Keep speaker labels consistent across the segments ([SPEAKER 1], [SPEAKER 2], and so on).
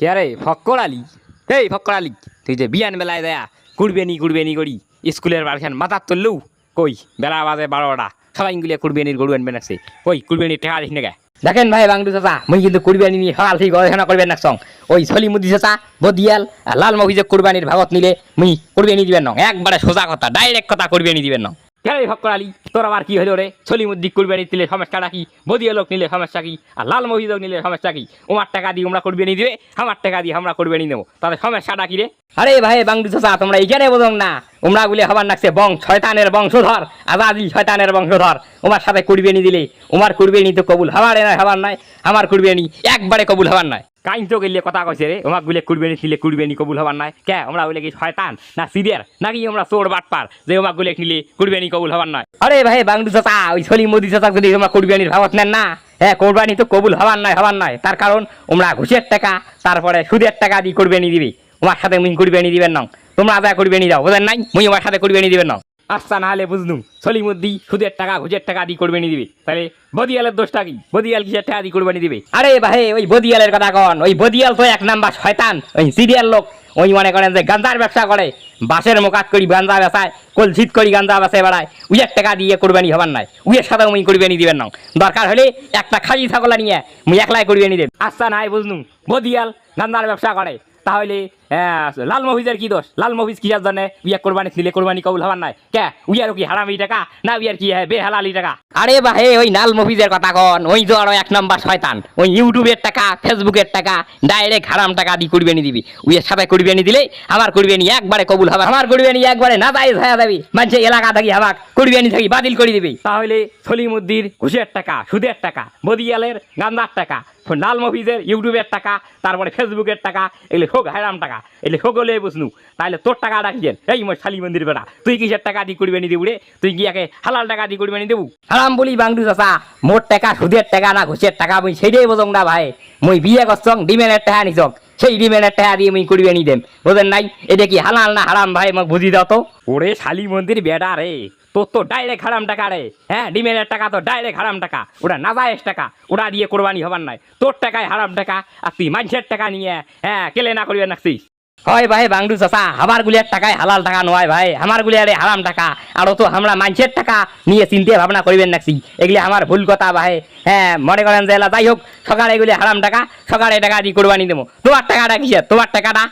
[SPEAKER 1] কে রে? ফক্কর আলী এই ফক্কর আলী তুই যে বিয়ান বেলায় দেয়া, কুড়বেনি কুড়বেনি করি, স্কুলের বাড়িখান মাথার তুললু? কই, বেলা বাজে বারোটা, সবাই গুলিয়ে কুড়বেনির গরু আনবে নাকছে। কই, কুড়বেনির টাকা দিস না গে দেখেন ভাই বাংলু চাচা, মুই কিন্তু কুরবানি নিয়ে সকাল থেকে গবেষণা করবেন না সং ওই সলিমুদ্দি চাচা, বদিয়াল, আর লাল মহিজে কুরবানির ভাগত নিলে, মুই কুরবানি দিবেন না। একবারে সোজা কথা, ডাইরেক্ট কথা কুরবানি দিবেন না। কেন ফক্কর আলী? তোর আবার কি হলো রে? সলিমুদ্দি কুরবানি দিলে সমস্যাটা কি বদিয়া লোক নিলে সমস্যা কি? আর লাল মহিদক নিলে সমস্যা কি? ওমার টাকা দিয়ে আমরা কুরবানি দিবে? আমার টাকা দিয়ে আমরা কুরবানি নেব। তাদের সমস্যাটা কি রে? আরে ভাই, বাংলু চাচা তোমরা এখানে বোঝং না। উমরা গুলি হবার নাকছে বং, শয়তানের বংশধর আজাদি শয়তানের বংশধর। ওমার সাথে কুরবানি দিলে, উমার কুরবানি তো কবুল। হবার নয় হবার নয় আমার কুরবানি একবারে কবুল হবার নয় কাইন তো গেলে কথা কইছে রে ওমাক গুলে কুরবানি দিলে কুরবানি কবুল হবার নয় কে আমরা বলে কি শয়তান? না সিরিয়ার নাকি আমরা চোর বাটপার যে ওমাক গুলে নিলে কুরবানি কবুল হবার নয় আরে ভাই বাংলু চাচা, ওই সলি মোদি চাচা যদি তোমরা কুরবানির ভাবত নেন না হ্যাঁ কোরবানি তো কবুল হবার নয় হবার নয় তার কারণ ওমরা ঘুষের টাকা তারপরে সুদের টাকা দিয়ে কুরবানি দিবি। ওমার সাথে মুই কুরবানি দিবেন না। তোমরা আদায় কুরবানি দাও বুঝেন নাই? মুই ওমার সাথে কুরবানি দিবেন না। আচ্ছা না হলে বুঝলুম। সলিমুদ্দি সুদের টাকা, ঘুষের টাকা দিয়ে কুরবানি দিবে। তাহলে বদিয়ালের দোষটা কি? বদিয়াল কিসের টাকা দিয়ে কুরবানি দিবে? আরে ভাই, ওই বদিয়ালের কথা কন। ওই বদিয়াল তো এক নাম্বার শয়তান। ওই সিরিয়াল লোক। ওই মনে করেন যে গাঞ্জার ব্যবসা করে। বাসের মোকাত করি গাঞ্জা বেচায় কলছিত করি গাঞ্জা বেচায় বেড়ায়। উইয়ের টাকা দিয়ে কুরবানি হবার নাই। উইয়ের সাথে মুই কুরবানি দিবেন না দরকার হলে একটা খালি ছাগলা নিয়ে মুই একলাই কুরবানি দেব। আচ্ছা নাই বুঝলুম। বদিয়াল গাঞ্জার ব্যবসা করে। তাহলে আহ, লাল মহিজের কি দোষ? লাল মহিজ কিসার জন্য উইয়া কোরবানি নিলে কোরবানি কবুল হবার নাই। কে? উইয়ার কি হারামি টাকা? না উইয়ার কি হ্যাঁ বেহালালি টাকা? আরে বা হে ওই লাল মহিজের কথা কন। ওই তো আরও এক নম্বর শয়তান। ওই ইউটিউবের টাকা ফেসবুকের টাকা ডাইরেক্ট হারাম টাকা দিয়ে কুরবানি দিবি। উইয়ের সাথে কুরবানি দিলে আমার কুরবানি একবারে কবুল হবে আমার কুরবানি একবারে না তাই হয়ে যাবি। মানুষের এলাকা থাকি আমাক কুরবানি থাকি বাতিল করে দিবি। তাহলে সলিমুদ্দির ঘুষের টাকা সুদের টাকা বদিয়ালের গান্দার টাকা লাল মফিজের ইউটিউবের টাকা তারপরে ফেসবুকের টাকা এগুলো হোক হারাম টাকা। এগুলো হোক হলে বুঝনু তাহলে তোর টাকা রাখিছেন এই মোর শালি মন্দির বেটা তুই কিসের টাকা দিয়ে কুরবানি দিবু রে তুই কি একে হালাল টাকা দিয়ে কুরবানি দেবু? হারাম বলি বাংলু চাচা মোর টাকা সুদের টাকা না ঘুষের টাকা মুই সেইটাই বোঝং না ভাই। মুই বিয়ে করছং, ডিমেনের টাকা নিছক সেই ডিমেনের টাকা দিয়ে মুই কুরবানি দেম, বোঝেন নাই? এটা কি হালাল না হারাম ভাই, মোক বুঝি দাও তো? ওরে শালি মন্দির বেটা রে, তোর তো ডাইরেক্ট হারাম টাকা রে হ্যাঁ? ডিমের টাকা তো ডাইরেক্ট হারাম টাকা, ওটা নাজায়েজ টাকা, ওটা দিয়ে কোরবানি হবার নাই। তোর টাকায় হারাম টাকা, আর তুই মানুষের টাকা নিয়ে হ্যাঁ কেলে না করিবে নাকছিস? হয় ভাই বাংলু চাচা আমার গুলিয়ার টাকায় হালাল টাকা নয় ভাই আমার গুলিয়ারে হারাম টাকা। আর তো আমরা মানুষের টাকা নিয়ে চিন্তা ভাবনা করিবেন নাকছি এগুলি আমার ভুল কথা ভাই। হ্যাঁ মনে করেন যে যাই হোক, সকালে এগুলি হারাম টাকা, সকালে টাকা দিয়ে কোরবানি দেবো। তোমার টাকাটা কিসের? তোমার টাকাটা?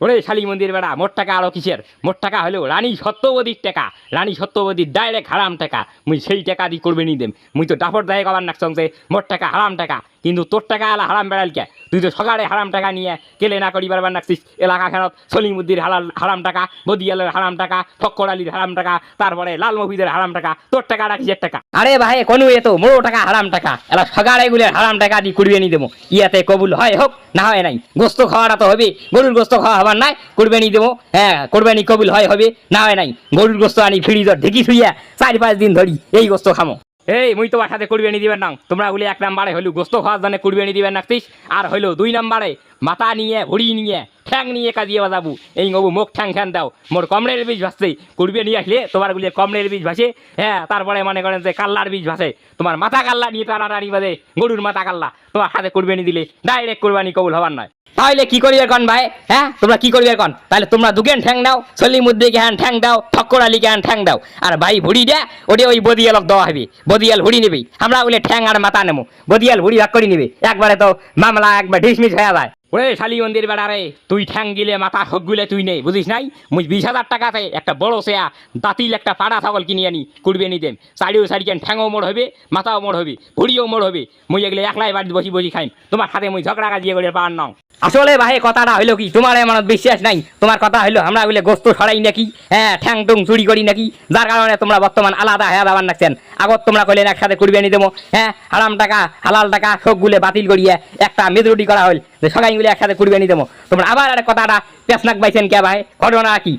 [SPEAKER 1] ওরে শালি মন্দির বেড়া, মোট টাকা আরও কিসের? মোট টাকা হলেও রানী সত্যবতীর টাকা। রানী সত্যবতীর ডাইরেক্ট হারাম টাকা। মুই সেই টাকা দিয়ে করবে নি দেম। মুই তো ডাফর দায় কবার নাকছং যে মোট টাকা হারাম টাকা। কিন্তু তোর টাকা আলা হারাম বেড়াল কে তুই তো সকালে হারাম টাকা নিয়ে কেলে না করি বারবার নাকছিস। এলাকা খানত সলিমুদ্দির হালাল হারাম টাকা, বদিয়ালের হারাম টাকা, ফক্কর আলীর হারাম টাকা, তারপরে লাল মহিদের হারাম টাকা, তোর টাকা রাখিসের টাকা। আরে ভাই, কোনো এ তো মোড়ো টাকা হারাম টাকা। এলা সকালে গুলের হারাম টাকা দিয়ে কুড়িয়ে নি দেবো। ইয়াতে কবুল হয় হোক, না হয় নাই। গোস্ত খাওয়াটা তো হবে গরুর গোস্ত খাওয়া হবার নাই কোরবানি দেবো। হ্যাঁ কোরবানি কবুল হয় হবে না হয় নাই। গরুর গোস্ত আনি ধর ঢেকি শুইয়া চার পাঁচ দিন ধরি, এই গোস্ত খামো। এই, মুই তোমার সাথে কুরবানি দিবেন না। তোমরা বলি এক নাম্বারে হইল, গোস্ত খাওয়ার জন্য নি দিবেন নাকতিস আর হইল দুই নাম্বারে। মাথা নিয়ে ভুড়ি নিয়ে, ঠ্যাং নিয়ে কাজিয়ে বাজাবু। এই গবু মুখ ঠ্যাং ঠ্যাং দাও। মোর কমরের বীজ ভাসছে। কুরবানি আসলে তোমার গুলিয়ে কমরের বীজ ভাসে। হ্যাঁ তারপরে মনে করেন যে কাল্লার বীজ ভাসে। তোমার মাথা কাল্লা নিয়ে টানাটানি বাজে গরুর মাথা কাল্লা। তোমার হাতে কুরবানি দিলে ডাইরেক্ট কুরবানি কবুল হবার নয়। তাহলে কি করিবে কন ভাই? হ্যাঁ তোমরা কি করিবে কন তাহলে তোমরা দুগেন ঠ্যাং দাও সলি মুদ্দে হ্যান ঠ্যাং দাও, ঠক্কর আলী হ্যান ঠ্যাং দাও। আর ভাই ভুড়ি দে, ওটা ওই বদিয়ালক দেওয়া হবে বদিয়াল ভুড়ি নেবে। আমরা বলে ঠ্যাং আর মাথা নেব বদিয়াল ভুড়ি ভাগ করে নিবে। একবারে তো মামলা একবার ঢিসমিস হয়ে যায়। ওরে শালি মন্দির বেড়া রে, তুই ঠ্যাং গিলে মাথা হোক গুলে তুই নেই, বুঝিস নাই? মুই বিশ হাজার টাকাতে একটা বড় সেয়া, দাতিল একটা পাড়া ছাগল কিনে আনি, কুড়বে নিতেন সাইডেও সাইডকেন ঠ্যাংও মোড় হবে মাথাও মোড় হবে ভুড়িও মোড় হবে মুই এগুলো একলাই বাড়িতে বসি বসি খাইম। তোমার হাতে মুই ঝগড়া কাজিয়ে করে পার নাও। আসলে ভাই, কথাটা হইল কি? তোমার এমন বিশ্বাস নাই। তোমার কথা হইল, আমরা বলে গোস্ত ছড়াই নাকি? হ্যাঁ ঠ্যাং টুং চুরি করি নাকি? যার কারণে তোমরা বর্তমান আলাদা হ্যাঁ দাবার নাকছেন আগত তোমরা কইলেন একসাথে কুড়বে নি দেবো। হ্যাঁ হারাম টাকা, হালাল টাকা সব গুলে বাতিল করিয়া একটা মেজরিটি করা হইল। যে সবাই মিলে একসাথে করবে নি দেবো তোমরা আবার একটা কথাটা পেছনাক পাইছেন কে ভাই? ঘটনা কি?